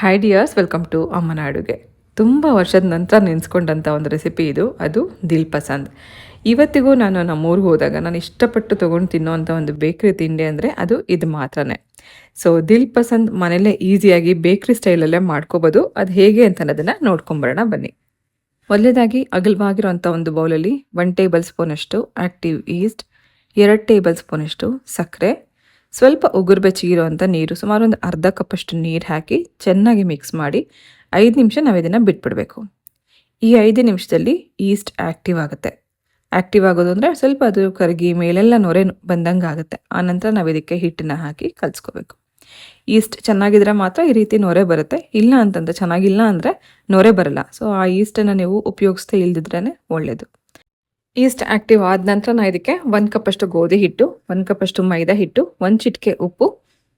High dears welcome to ಅಮ್ಮನ ಅಡುಗೆ ತುಂಬ ವರ್ಷದ ನಂತರ ನೆನೆಸ್ಕೊಂಡಂಥ ಒಂದು ರೆಸಿಪಿ ಇದು, ಅದು ದಿಲ್ ಪಸಂದ್. ಇವತ್ತಿಗೂ ನಾನು ನಮ್ಮ ಊರಿಗೆ ಹೋದಾಗ ನಾನು ಇಷ್ಟಪಟ್ಟು ತೊಗೊಂಡು ತಿನ್ನೋವಂಥ ಒಂದು ಬೇಕ್ರಿ ತಿಂಡಿ ಅಂದರೆ ಅದು ಇದು ಮಾತ್ರನೇ. ಸೊ ದಿಲ್ ಪಸಂದ್ ಮನೇಲೇ ಈಸಿಯಾಗಿ ಬೇಕ್ರಿ ಸ್ಟೈಲಲ್ಲೇ ಮಾಡ್ಕೋಬೋದು. ಅದು ಹೇಗೆ ಅಂತ ಅನ್ನೋದನ್ನು ನೋಡ್ಕೊಂಬರೋಣ, ಬನ್ನಿ. ಒಳ್ಳೆಯದಾಗಿ ಅಗಲವಾಗಿರೋಂಥ ಒಂದು ಬೌಲಲ್ಲಿ ಒನ್ ಟೇಬಲ್ ಸ್ಪೂನಷ್ಟು ಆ್ಯಕ್ಟಿವ್ ಈಸ್ಟ್ ಎರಡು ಟೇಬಲ್ ಸ್ಪೂನಷ್ಟು ಸಕ್ಕರೆ ಸ್ವಲ್ಪ ಉಗುರು ಬೆಚ್ಚಗಿರುವಂಥ ನೀರು, ಸುಮಾರು ಒಂದು ಅರ್ಧ ಕಪ್ಪಷ್ಟು ನೀರು ಹಾಕಿ ಚೆನ್ನಾಗಿ ಮಿಕ್ಸ್ ಮಾಡಿ ಐದು ನಿಮಿಷ ನಾವು ಇದನ್ನು ಬಿಟ್ಬಿಡಬೇಕು. ಈ ಐದು ನಿಮಿಷದಲ್ಲಿ ಈಸ್ಟ್ ಆ್ಯಕ್ಟಿವ್ ಆಗುತ್ತೆ. ಆ್ಯಕ್ಟಿವ್ ಆಗೋದು ಅಂದರೆ ಸ್ವಲ್ಪ ಅದು ಕರಗಿ ಮೇಲೆಲ್ಲ ನೊರೆ ಬಂದಂಗೆ ಆಗುತ್ತೆ. ಆನಂತರ ನಾವು ಇದಕ್ಕೆ ಹಿಟ್ಟನ್ನು ಹಾಕಿ ಕಲಿಸ್ಕೋಬೇಕು. ಈಸ್ಟ್ ಚೆನ್ನಾಗಿದ್ರೆ ಮಾತ್ರ ಈ ರೀತಿ ನೊರೆ ಬರುತ್ತೆ. ಇಲ್ಲ ಅಂತಂದ್ರೆ ಚೆನ್ನಾಗಿಲ್ಲ ಅಂದರೆ ನೊರೆ ಬರಲ್ಲ. ಸೊ ಆ ಈಸ್ಟನ್ನು ನೀವು ಉಪಯೋಗಿಸ್ತಾ ಇಲ್ದಿದ್ರೇ ಒಳ್ಳೆಯದು ಈಸ್ಟ್ ಆಕ್ಟಿವ್ ಆದ ನಂತರ ನಾನು ಇದಕ್ಕೆ ಒಂದು ಕಪ್ಪಷ್ಟು ಗೋಧಿ ಹಿಟ್ಟು, ಒಂದು ಕಪ್ಪಷ್ಟು ಮೈದಾ ಹಿಟ್ಟು, ಒಂದು ಚಿಟಿಕೆ ಉಪ್ಪು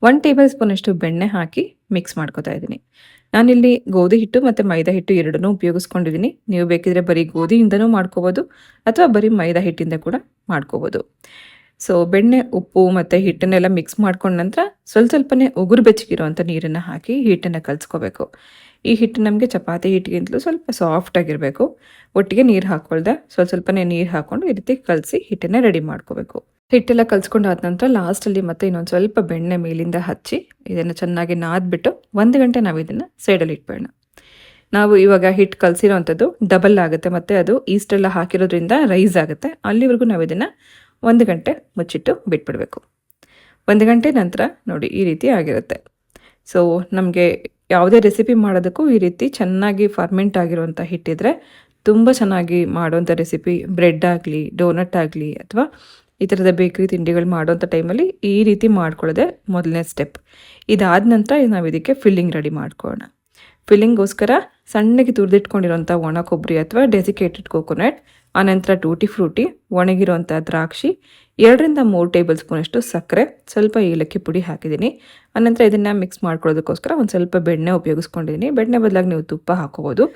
ಒನ್ ಟೇಬಲ್ ಸ್ಪೂನಷ್ಟು ಬೆಣ್ಣೆ ಹಾಕಿ ಮಿಕ್ಸ್ ಮಾಡ್ಕೋತಾ ಇದ್ದೀನಿ. ನಾನಿಲ್ಲಿ ಗೋಧಿ ಹಿಟ್ಟು ಮತ್ತು ಮೈದಾ ಹಿಟ್ಟು ಎರಡನ್ನೂ ಉಪಯೋಗಿಸ್ಕೊಂಡಿದ್ದೀನಿ. ನೀವು ಬೇಕಿದ್ರೆ ಬರೀ ಗೋಧಿಯಿಂದನೂ ಮಾಡ್ಕೋಬೋದು ಅಥವಾ ಬರೀ ಮೈದಾ ಹಿಟ್ಟಿಂದ ಕೂಡ ಮಾಡ್ಕೋಬೋದು. ಸೊ ಬೆಣ್ಣೆ, ಉಪ್ಪು ಮತ್ತು ಹಿಟ್ಟನ್ನೆಲ್ಲ ಮಿಕ್ಸ್ ಮಾಡ್ಕೊಂಡ ನಂತರ ಸ್ವಲ್ಪ ಸ್ವಲ್ಪನೇ ಉಗುರು ಬೆಚ್ಚಗಿರುವಂಥ ನೀರನ್ನು ಹಾಕಿ ಹಿಟ್ಟನ್ನು ಕಲಿಸ್ಕೋಬೇಕು. ಈ ಹಿಟ್ಟು ನಮಗೆ ಚಪಾತಿ ಹಿಟ್ಟಿಗಿಂತಲೂ ಸ್ವಲ್ಪ ಸಾಫ್ಟ್ ಆಗಿರಬೇಕು. ಒಟ್ಟಿಗೆ ನೀರು ಹಾಕ್ಕೊಳ್ದೆ ಸ್ವಲ್ಪ ಸ್ವಲ್ಪನೇ ನೀರು ಹಾಕೊಂಡು ಈ ರೀತಿ ಕಲಸಿ ಹಿಟ್ಟನ್ನ ರೆಡಿ ಮಾಡ್ಕೋಬೇಕು. ಹಿಟ್ಟೆಲ್ಲ ಕಲ್ಸ್ಕೊಂಡಾದ ನಂತರ ಲಾಸ್ಟಲ್ಲಿ ಮತ್ತೆ ಇನ್ನೊಂದು ಸ್ವಲ್ಪ ಬೆಣ್ಣೆ ಮೇಲಿಂದ ಹಚ್ಚಿ ಇದನ್ನು ಚೆನ್ನಾಗಿ ನಾದ್ಬಿಟ್ಟು ಒಂದು ಗಂಟೆ ನಾವು ಇದನ್ನು ಸೈಡಲ್ಲಿ ಇಟ್ಬೇಡ ನಾವು ಇವಾಗ ಹಿಟ್ಟು ಕಲಸಿರೋವಂಥದ್ದು ಡಬಲ್ ಆಗುತ್ತೆ ಮತ್ತು ಅದು ಈಸ್ಟೆಲ್ಲ ಹಾಕಿರೋದ್ರಿಂದ ರೈಸ್ ಆಗುತ್ತೆ. ಅಲ್ಲಿವರೆಗೂ ನಾವು ಇದನ್ನು ಒಂದು ಗಂಟೆ ಮುಚ್ಚಿಟ್ಟು ಬಿಟ್ಬಿಡಬೇಕು. ಒಂದು ಗಂಟೆ ನಂತರ ನೋಡಿ ಈ ರೀತಿ ಆಗಿರುತ್ತೆ. ಸೊ ನಮಗೆ ಯಾವುದೇ ರೆಸಿಪಿ ಮಾಡೋದಕ್ಕೂ ಈ ರೀತಿ ಚೆನ್ನಾಗಿ ಫರ್ಮೆಂಟ್ ಆಗಿರುವಂಥ ಹಿಟ್ಟಿದ್ರೆ ತುಂಬ ಚೆನ್ನಾಗಿ ಮಾಡುವಂಥ ರೆಸಿಪಿ ಬ್ರೆಡ್ ಆಗಲಿ ಡೋನಟ್ ಆಗಲಿ ಅಥವಾ ಈ ಥರದ ಬೇಕರಿ ತಿಂಡಿಗಳು ಮಾಡೋಂಥ ಟೈಮಲ್ಲಿ ಈ ರೀತಿ ಮಾಡ್ಕೊಳ್ಳೋದೆ ಮೊದಲನೇ ಸ್ಟೆಪ್ ಇದಾದ ನಂತರ ನಾವು ಇದಕ್ಕೆ ಫಿಲ್ಲಿಂಗ್ ರೆಡಿ ಮಾಡ್ಕೊಳ್ಳೋಣ ಫಿಲ್ಲಿಂಗ್ಗೋಸ್ಕರ ಸಣ್ಣಗೆ ತುರಿದಿಟ್ಕೊಂಡಿರೋಂಥ ಒಣ ಕೊಬ್ಬರಿ ಅಥವಾ ಡೆಸಿಕೇಟೆಡ್ ಕೋಕೋನಟ್ ಆನಂತರ ಟೂಟಿ ಫ್ರೂಟಿ ಒಣಗಿರುವಂಥ ದ್ರಾಕ್ಷಿ, ಎರಡರಿಂದ ಮೂರು ಟೇಬಲ್ ಸ್ಪೂನಷ್ಟು ಸಕ್ಕರೆ, ಸ್ವಲ್ಪ ಏಲಕ್ಕಿ ಪುಡಿ ಹಾಕಿದ್ದೀನಿ. ಆನಂತರ ಇದನ್ನು ಮಿಕ್ಸ್ ಮಾಡ್ಕೊಳ್ಳೋದಕ್ಕೋಸ್ಕರ ಒಂದು ಸ್ವಲ್ಪ ಬೆಣ್ಣೆ ಉಪಯೋಗಿಸ್ಕೊಂಡಿದ್ದೀನಿ. ಬೆಣ್ಣೆ ಬದಲಾಗಿ ನೀವು ತುಪ್ಪ ಹಾಕೋಬೋದು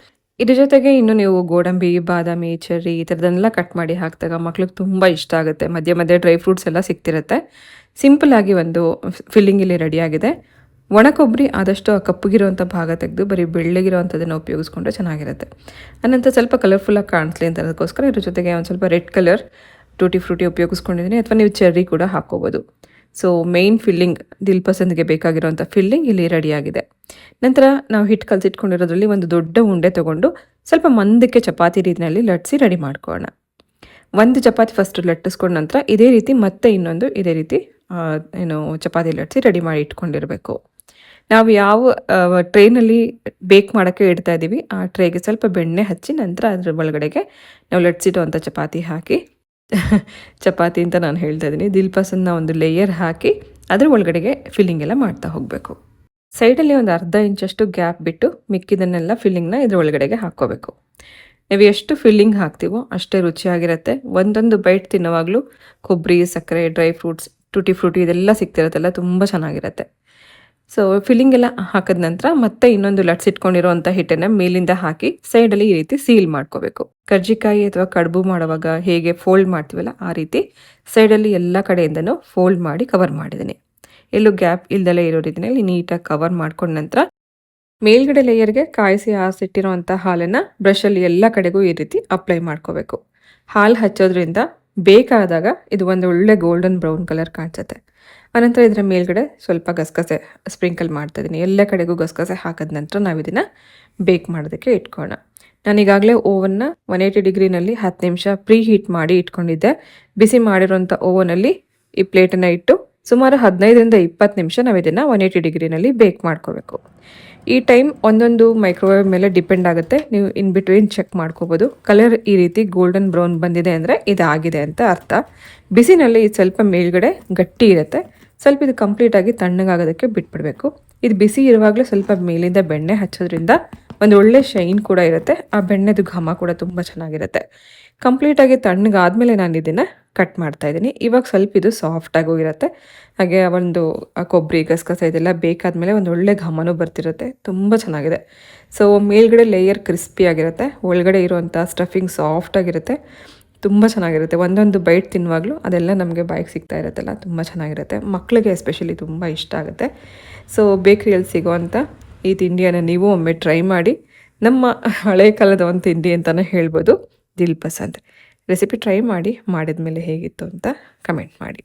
ಇದ್ರ ಜೊತೆಗೆ ಇನ್ನು ನೀವು ಗೋಡಂಬಿ, ಬಾದಾಮಿ, ಚೆರ್ರಿ ಈ ಥರದನ್ನೆಲ್ಲ ಕಟ್ ಮಾಡಿ ಹಾಕಿದಾಗ ಮಕ್ಳಿಗೆ ತುಂಬ ಇಷ್ಟ ಆಗುತ್ತೆ. ಮಧ್ಯೆ ಮಧ್ಯೆ ಡ್ರೈ ಫ್ರೂಟ್ಸ್ ಎಲ್ಲ ಸಿಗ್ತಿರುತ್ತೆ. ಸಿಂಪಲ್ ಆಗಿ ಒಂದು ಫಿಲ್ಲಿಂಗ್ ಇಲ್ಲಿ ರೆಡಿಯಾಗಿದೆ ಒಣ ಕೊಬ್ಬರಿ ಆದಷ್ಟು ಆ ಕಪ್ಪಗಿರುವಂಥ ಭಾಗ ತೆಗೆದು ಬರೀ ಬೆಳ್ಳಗಿರುವಂಥದ್ದನ್ನು ಉಪಯೋಗಿಸ್ಕೊಂಡ್ರೆ ಚೆನ್ನಾಗಿರುತ್ತೆ. ಅನಂತರ ಸ್ವಲ್ಪ ಕಲರ್ಫುಲ್ಲಾಗಿ ಕಾಣಿಸ್ಲಿ ಅಂತ ಅದಕ್ಕೋಸ್ಕರ ಇದ್ರ ಜೊತೆಗೆ ಒಂದು ಸ್ವಲ್ಪ ರೆಡ್ ಕಲರ್ ಟೂಟಿ ಫ್ರೂಟಿ ಉಪಯೋಗಿಸ್ಕೊಂಡಿದ್ದೀನಿ ಅಥವಾ ನೀವು ಚೆರ್ರಿ ಕೂಡ ಹಾಕ್ಕೋಬೋದು. ಸೊ ಮೇಯ್ನ್ ಫಿಲ್ಲಿಂಗ್ ದಿಲ್ ಪಸಂದ್ಗೆ ಬೇಕಾಗಿರುವಂಥ ಫಿಲ್ಲಿಂಗ್ ಇಲ್ಲಿ ರೆಡಿಯಾಗಿದೆ ನಂತರ ನಾವು ಹಿಟ್ಟು ಕಲಸಿಟ್ಕೊಂಡಿರೋದ್ರಲ್ಲಿ ಒಂದು ದೊಡ್ಡ ಉಂಡೆ ತೊಗೊಂಡು ಸ್ವಲ್ಪ ಮಂದಕ್ಕೆ ಚಪಾತಿ ರೀತಿಯಲ್ಲಿ ಲಟ್ಸಿ ರೆಡಿ ಮಾಡ್ಕೊಳ್ಳೋಣ. ಒಂದು ಚಪಾತಿ ಫಸ್ಟ್ ಲಟ್ಟಿಸ್ಕೊಂಡ ನಂತರ ಇದೇ ರೀತಿ ಮತ್ತೆ ಇನ್ನೊಂದು ಇದೇ ರೀತಿ ಏನು ಚಪಾತಿ ಲಟ್ಸಿ ರೆಡಿ ಮಾಡಿ ಇಟ್ಕೊಂಡಿರಬೇಕು. ನಾವು ಯಾವ ಟ್ರೈನಲ್ಲಿ ಬೇಕ್ ಮಾಡೋಕ್ಕೆ ಇಡ್ತಾ ಇದ್ದೀವಿ. ಆ ಟ್ರೇಗೆ ಸ್ವಲ್ಪ ಬೆಣ್ಣೆ ಹಚ್ಚಿ ನಂತರ ಅದ್ರ ಒಳಗಡೆಗೆ ನಾವು ಲಟ್ಸಿಡುವಂಥ ಚಪಾತಿ ಹಾಕಿ. ಚಪಾತಿ ಅಂತ ನಾನು ಹೇಳ್ತಾ ಇದ್ದೀನಿ. ದಿಲ್ಪಸನ್ನ ಒಂದು ಲೇಯರ್ ಹಾಕಿ ಅದ್ರ ಒಳಗಡೆಗೆ ಫಿಲ್ಲಿಂಗ್ ಎಲ್ಲ ಮಾಡ್ತಾ ಹೋಗಬೇಕು. ಸೈಡಲ್ಲಿ ಒಂದು ಅರ್ಧ ಇಂಚಷ್ಟು ಗ್ಯಾಪ್ ಬಿಟ್ಟು ಮಿಕ್ಕಿದನ್ನೆಲ್ಲ ಫಿಲ್ಲಿಂಗ್ನ ಇದ್ರ ಒಳಗಡೆಗೆ ಹಾಕ್ಕೋಬೇಕು. ನೀವು ಎಷ್ಟು ಫಿಲ್ಲಿಂಗ್ ಹಾಕ್ತೀವೋ ಅಷ್ಟೇ ರುಚಿಯಾಗಿರುತ್ತೆ. ಒಂದೊಂದು ಬೈಟ್ ತಿನ್ನುವಾಗಲೂ ಕೊಬ್ಬರಿ, ಸಕ್ಕರೆ ಡ್ರೈ ಫ್ರೂಟ್ಸ್ ಟೂಟಿ ಫ್ರೂಟಿ ಇದೆಲ್ಲ ಸಿಗ್ತಿರತ್ತಲ್ಲ, ತುಂಬ ಚೆನ್ನಾಗಿರುತ್ತೆ. ಸೊ ಫಿಲ್ಲಿಂಗ್ ಎಲ್ಲ ಹಾಕಿದ ನಂತರ ಮತ್ತೆ ಇನ್ನೊಂದು ಲಟ್ಸ್ ಇಟ್ಕೊಂಡಿರುವಂತಹ ಹಿಟ್ಟನ್ನ ಮೇಲಿಂದ ಹಾಕಿ ಸೈಡ್ ಅಲ್ಲಿ ಈ ರೀತಿ ಸೀಲ್ ಮಾಡ್ಕೋಬೇಕು. ಕರ್ಜಿಕಾಯಿ ಅಥವಾ ಕಡುಬು ಮಾಡುವಾಗ ಹೇಗೆ ಫೋಲ್ಡ್ ಮಾಡ್ತೀವಲ್ಲ ಆ ರೀತಿ ಸೈಡ್ ಅಲ್ಲಿ ಎಲ್ಲ ಕಡೆಯಿಂದನೂ ಫೋಲ್ಡ್ ಮಾಡಿ ಕವರ್ ಮಾಡಿದ್ದೀನಿ. ಎಲ್ಲೂ ಗ್ಯಾಪ್ ಇಲ್ದಲೇ ಇರೋ ರೀತಿಯಲ್ಲಿ ನೀಟಾಗಿ ಕವರ್ ಮಾಡ್ಕೊಂಡ ನಂತರ ಮೇಲ್ಗಡೆ ಲೇಯರ್ಗೆ ಕಾಯಿಸಿ ಹಾಸಿಟ್ಟಿರುವಂಥ ಹಾಲನ್ನು ಬ್ರಷಲ್ಲಿ ಎಲ್ಲ ಕಡೆಗೂ ಈ ರೀತಿ ಅಪ್ಲೈ ಮಾಡ್ಕೋಬೇಕು. ಹಾಲು ಹಚ್ಚೋದ್ರಿಂದ ಬೇಕಾದಾಗ ಇದು ಒಂದು ಒಳ್ಳೆ ಗೋಲ್ಡನ್ ಬ್ರೌನ್ ಕಲರ್ ಕಾಣಿಸುತ್ತೆ. ಅನಂತರ ಇದರ ಮೇಲ್ಗಡೆ ಸ್ವಲ್ಪ ಗಸಗಸೆ ಸ್ಪ್ರಿಂಕಲ್ ಮಾಡ್ತಾ ಇದ್ದೀನಿ ಎಲ್ಲ ಕಡೆಗೂ ಗಸಗಸೆ ಹಾಕಿದ ನಂತರ ನಾವು ಇದನ್ನು ಬೇಕ್ ಮಾಡೋದಕ್ಕೆ ಇಟ್ಕೋಣ ನಾನು ಈಗಾಗಲೇ ಓವನ್ನ ಒನ್ ಏಯ್ಟಿ ಡಿಗ್ರಿನಲ್ಲಿ ಹತ್ತು ನಿಮಿಷ ಪ್ರೀ ಹೀಟ್ ಮಾಡಿ ಇಟ್ಕೊಂಡಿದ್ದೆ. ಬಿಸಿ ಮಾಡಿರೋಂಥ ಓವನಲ್ಲಿ ಈ ಪ್ಲೇಟನ್ನು ಇಟ್ಟು ಸುಮಾರು ಹದಿನೈದರಿಂದ ಇಪ್ಪತ್ತು ನಿಮಿಷ ನಾವು ಇದನ್ನು ಒನ್ ಏಯ್ಟಿ ಡಿಗ್ರಿನಲ್ಲಿ ಬೇಕ್ ಮಾಡ್ಕೋಬೇಕು. ಈ ಟೈಮ್ ಒಂದೊಂದು ಮೈಕ್ರೋವೇವ್ ಮೇಲೆ ಡಿಪೆಂಡ್ ಆಗುತ್ತೆ. ನೀವು ಇನ್ ಬಿಟ್ವೀನ್ ಚೆಕ್ ಮಾಡ್ಕೋಬೋದು. ಕಲರ್ ಈ ರೀತಿ ಗೋಲ್ಡನ್ ಬ್ರೌನ್ ಬಂದಿದೆ ಅಂದರೆ ಇದಾಗಿದೆ ಅಂತ ಅರ್ಥ. ಬಿಸಿನಲ್ಲಿ ಇದು ಸ್ವಲ್ಪ ಮೇಲ್ಗಡೆ ಗಟ್ಟಿ ಇರುತ್ತೆ. ಸ್ವಲ್ಪ ಇದು ಕಂಪ್ಲೀಟಾಗಿ ತಣ್ಣಗಾಗೋದಕ್ಕೆ ಬಿಟ್ಬಿಡಬೇಕು. ಇದು ಬಿಸಿ ಇರುವಾಗಲೇ ಸ್ವಲ್ಪ ಮೇಲಿಂದ ಬೆಣ್ಣೆ ಹಚ್ಚೋದ್ರಿಂದ ಒಂದು ಒಳ್ಳೆ ಶೈನ್ ಕೂಡ ಇರುತ್ತೆ. ಆ ಬೆಣ್ಣೆದು ಘಮ ಕೂಡ ತುಂಬ ಚೆನ್ನಾಗಿರುತ್ತೆ. ಕಂಪ್ಲೀಟಾಗಿ ತಣ್ಣಗಾದಮೇಲೆ ನಾನು ಇದನ್ನು ಕಟ್ ಮಾಡ್ತಾ ಇದ್ದೀನಿ. ಇವಾಗ ಸ್ವಲ್ಪ ಇದು ಸಾಫ್ಟಾಗೂ ಇರುತ್ತೆ. ಹಾಗೆ ಒಂದು ಕೊಬ್ಬರಿ, ಗಸಗಸ ಇದೆಲ್ಲ ಬೇಕಾದ್ಮೇಲೆ ಒಂದು ಒಳ್ಳೆ ಘಮನೂ ಬರ್ತಿರುತ್ತೆ. ತುಂಬ ಚೆನ್ನಾಗಿದೆ. ಸೊ ಮೇಲ್ಗಡೆ ಲೇಯರ್ ಕ್ರಿಸ್ಪಿ ಆಗಿರುತ್ತೆ. ಒಳಗಡೆ ಇರುವಂಥ ಸ್ಟಫಿಂಗ್ ಸಾಫ್ಟಾಗಿರುತ್ತೆ ತುಂಬ ಚೆನ್ನಾಗಿರುತ್ತೆ. ಒಂದೊಂದು ಬೈಟ್ ತಿನ್ನುವಾಗಲೂ ಅದೆಲ್ಲ ನಮಗೆ ಬಾಯಿಗೆ ಸಿಗ್ತಾ ಇರುತ್ತಲ್ಲ, ತುಂಬ ಚೆನ್ನಾಗಿರುತ್ತೆ. ಮಕ್ಕಳಿಗೆ ಎಸ್ಪೆಷಲಿ ತುಂಬ ಇಷ್ಟ ಆಗುತ್ತೆ. ಸೊ ಬೇಕ್ರಿಯಲ್ಲಿ ಸಿಗೋವಂಥ ಈ ತಿಂಡಿಯನ್ನು ನೀವು ಒಮ್ಮೆ ಟ್ರೈ ಮಾಡಿ, ನಮ್ಮ ಹಳೆ ಕಾಲದ ಒಂದು ತಿಂಡಿ ಅಂತಲೇ ಹೇಳ್ಬೋದು. ದಿಲ್ ಪಸಂದ್. ರೆಸಿಪಿ ಟ್ರೈ ಮಾಡಿ ಮಾಡಿದ ಮೇಲೆ ಹೇಗಿತ್ತು ಅಂತ ಕಮೆಂಟ್ ಮಾಡಿ.